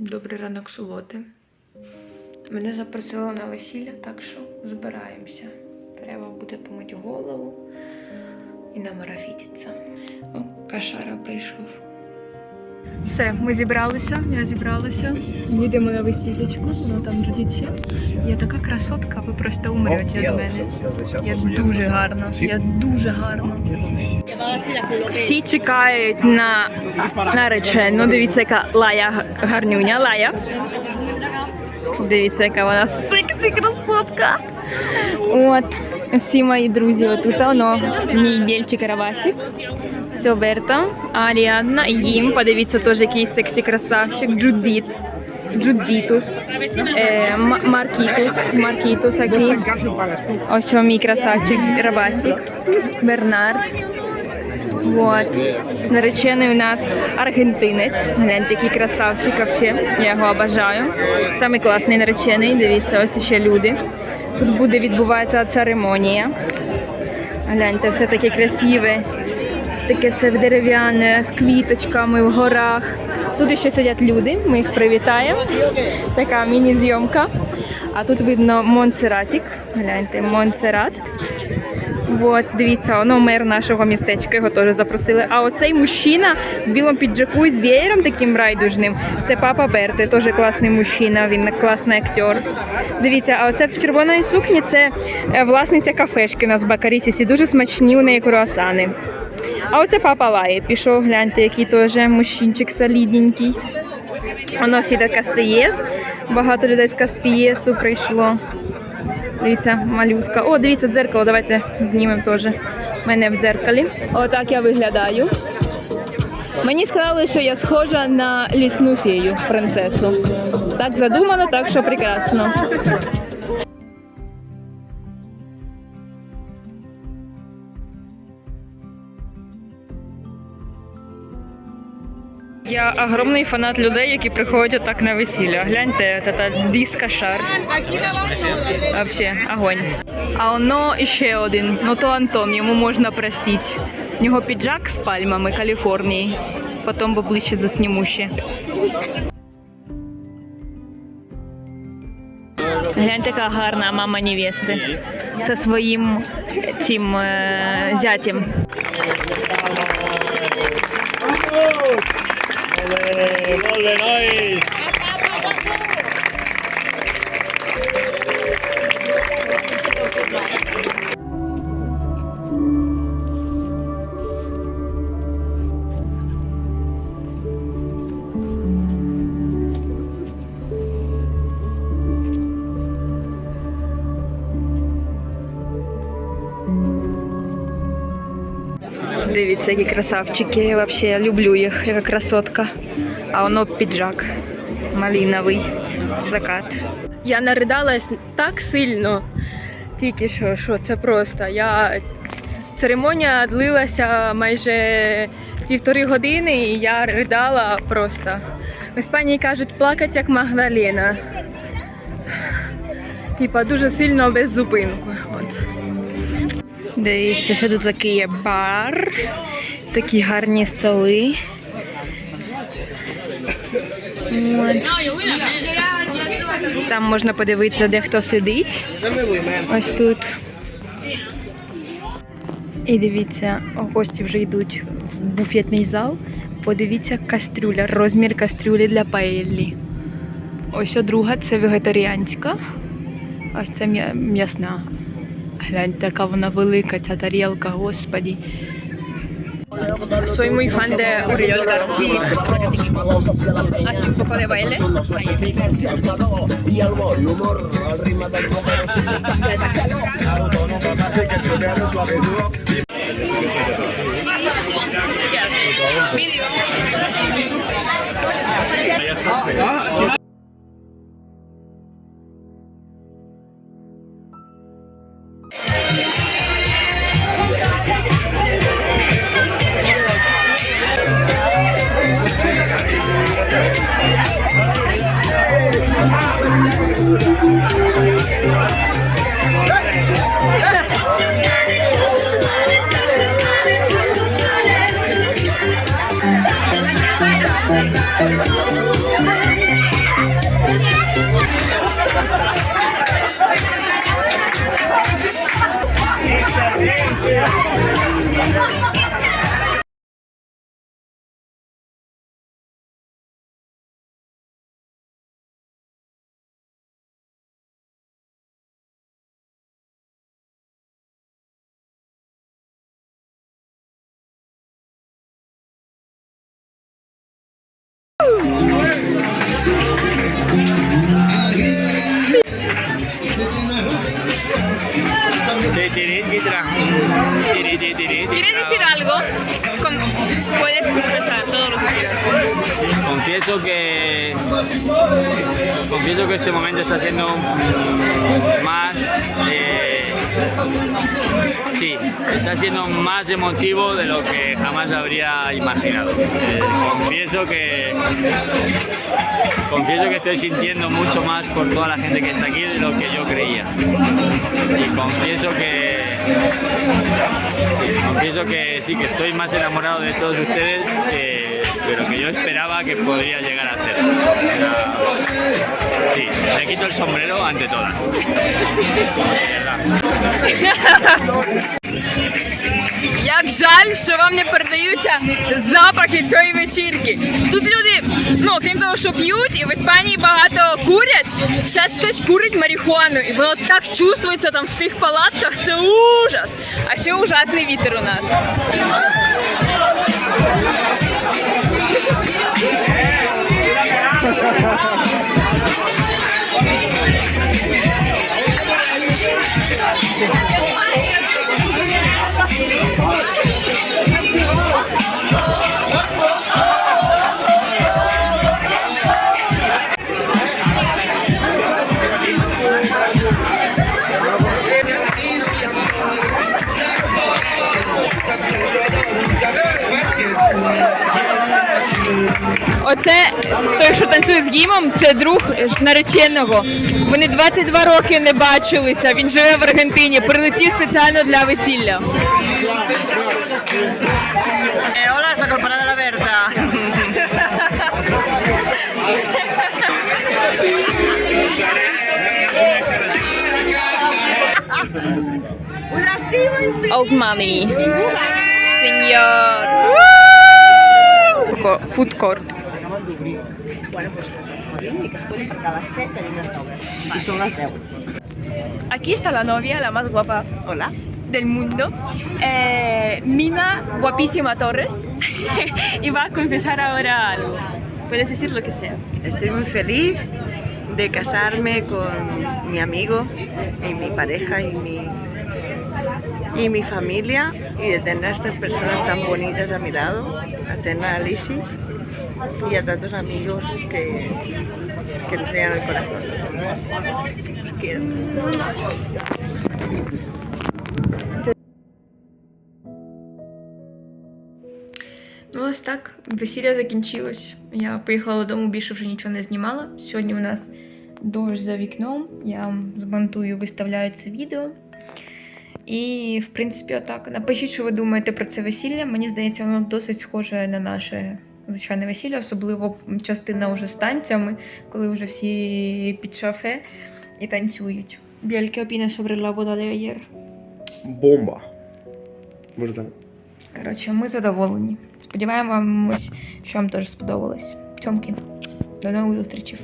Добрий ранок суботи. Мене запросили на весілля, так що збираємося. Треба буде помити голову і намарафітитися. О, кашара прийшов. Все, ми зібралися, я зібралася. Їдемо на весіллячку, воно там Джудіче. Я така красотка, ви просто умрете від мене. Я дуже гарна, я дуже гарна. Всі чекають на наречену. Дивіться, яка Лая гарнюня. Лая. Дивіться, яка вона сексі красотка. От. Всі мої друзі отут. Воно мій більчик Каравасик. Все, Берта, Аріадна, їм. Подивіться, теж якийсь сексі красавчик. Джудіт. Джудітус, е, Маркітус, Маркітус, який. Ось мій красавчик Рабасик, Бернард. Вот. Наречений у нас аргентинець. Гляньте, який красавчик вообще. Я його обожаю. Самий класний наречений. Дивіться, ось ще люди. Тут буде відбуватися церемонія. Гляньте, все таке красиве. Таке все дерев'яне, з квіточками в горах. Тут ще сидять люди, ми їх привітаємо. Така міні-зйомка. А тут видно Монсератік. Гляньте, Монсерат. От, дивіться, воно мер нашого містечка, його теж запросили. А оцей мужчина в білому піджаку з веєром таким райдужним. Це папа Берти, теж класний мужчина, він класний актер. Дивіться, а оце в червоної сукні це е, власниця кафешки у нас в Бакарісісі. Дуже смачні у неї круасани. А оце папа Лає. Пішов, гляньте, який теж мужчинчик солідненький. Воно всі так Кастеєс. Багато людей з Кастеєсу прийшло. Дивіться, малютка. О, дивіться, дзеркало, давайте знімемо теж. Мене в дзеркалі. Отак я виглядаю. Мені сказали, що я схожа на лісну фею, принцесу. Так задумано, так що прекрасно. Я огромний фанат людей, які приходять так на весілля. Гляньте, це дискошар. Вообще, огонь. А воно ще один. Ну то Антон, йому можна простити. У нього піджак з пальмами Каліфорнії. Потім поближче засніму ще. Гляньте, яка гарна мама невести зі своїм Molt bé, molt bé, nois! Дивіться, які красавчики. Я я люблю їх, яка красотка. А воно піджак малиновий закат. Я наридалась так сильно, тільки що, що це просто. Я церемонія длилася майже півтори години, і я ридала просто. В Іспанії кажуть плакать як Магдалена. Типа дуже сильно без зупинку. От. Дивіться, що тут такий є бар, такі гарні столи. Там можна подивитися, де хто сидить. Ось тут. І дивіться, гості вже йдуть в буфетний зал. Подивіться кастрюля, розмір кастрюлі для паеллі. Ось друга це вегетаріанська. Ось це м'ясна. Гляньте, яка вона велика, ця тарілка, господі. Soy muy fan de Uriel García. Así un poco de baile. Y al humor, al ritmo del número, siempre está Video. 안녕하세요. 아, ¿Quieres decir algo? Puedes confesar todo lo que quieras. Confieso que. Confieso que este momento está siendo más. Eh, sí, está siendo más emotivo de lo que jamás habría imaginado. Confieso que. Confieso que estoy sintiendo mucho más por toda la gente que está aquí de lo que yo creía. Y confieso que Confieso que sí, que estoy más enamorado de todos ustedes que lo que yo esperaba que podría llegar a ser. Sí, me quito el sombrero ante todas. Як жаль, що вам не передаються запахи цієї вечірки. Тут люди, ну крім того, що п'ють, і в Іспанії багато курять. Зараз хтось курить марихуану, і воно так чувствується там в тих палатках. Це ужас. А ще ужасний вітер у нас. Оце той, що танцює з гімом, це друг нареченого. Вони 22 роки не бачилися. Він живе в Аргентині. Прилетів спеціально для весілля. sta colparata la. Old money. Señor. Food court. Aquí está la novia, la más guapa Hola. del mundo, eh, Mina Guapísima Torres, y va a confesar ahora algo. Puedes decir lo que sea. Estoy muy feliz de casarme con mi amigo y mi pareja y mi, y mi familia y de tener a estas personas tan bonitas a mi lado, a tener a Lizzie y a tantos amigos que, que llenan el corazón. Os quiero. Ну, ось так, весілля закінчилось. Я поїхала додому, більше вже нічого не знімала. Сьогодні у нас дощ за вікном. Я змонтую, виставляю це відео. І, в принципі, отак. Напишіть, що ви думаєте про це весілля. Мені здається, воно досить схоже на наше звичайне весілля, особливо частина уже з танцями, коли вже всі під шафе і танцюють. Biel, ¿qué opinas sobre la boda de ayer? Бомба. Можна. Коротше, ми задоволені. Сподіваємось, що вам теж сподобалось. Цьомки. До нових зустрічей.